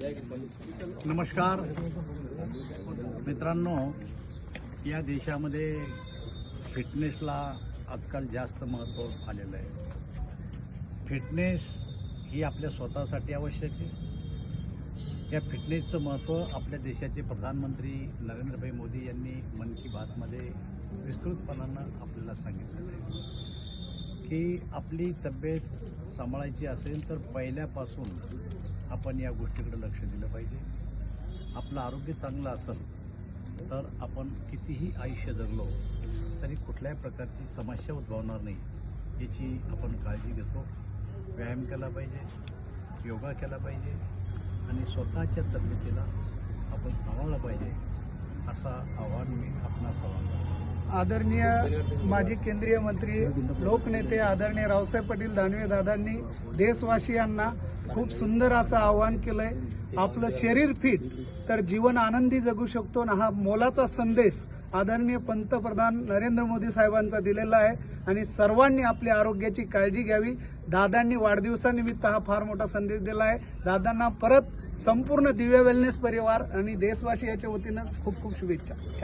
नमस्कार. मित्रांनो या देशामध्ये फिटनेसला आजकाल जास्त महत्त्व आलेलं आहे. फिटनेस ही आपल्या स्वतःसाठी आवश्यक आहे. या फिटनेसचं महत्त्व आपल्या देशाचे प्रधानमंत्री नरेंद्रभाई मोदी यांनी मन की बातमध्ये विस्तृतपणानं आपल्याला सांगितलेलं आहे. की आपली तब्येत सांभाळायची असेल तर पहिल्यापासून आपण या गोष्टीकडे लक्ष दिलं पाहिजे. आपलं आरोग्य चांगलं असेल तर आपण कितीही आयुष्य जगलो तरी कुठल्याही प्रकारची समस्या उद्भवणार नाही याची आपण काळजी घेतो. व्यायाम केला पाहिजे योगा केला पाहिजे आणि स्वतःच्या तब्येतीला आपण सांभाळलं पाहिजे असा आव्हान मी आपण आदरणीय माजी केंद्रीय मंत्री लोकनेते आदरणीय रावसाहेब पाटील दानवे दादांनी देशवासियांना खूप सुंदर असं आवाहन केलंय. आपलं शरीर फिट तर जीवन आनंदी जगू शकतो ना हा मोलाचा संदेश आदरणीय पंतप्रधान नरेंद्र मोदी साहेबांचा दिलेला आहे. आणि सर्वांनी आपल्या आरोग्याची काळजी घ्यावी. दादांनी वाढदिवसानिमित्त हा फार मोठा संदेश दिला आहे. दादांना परत संपूर्ण दिव्या वेलनेस परिवार आणि देशवासियाच्या वतीनं खूप खूप शुभेच्छा.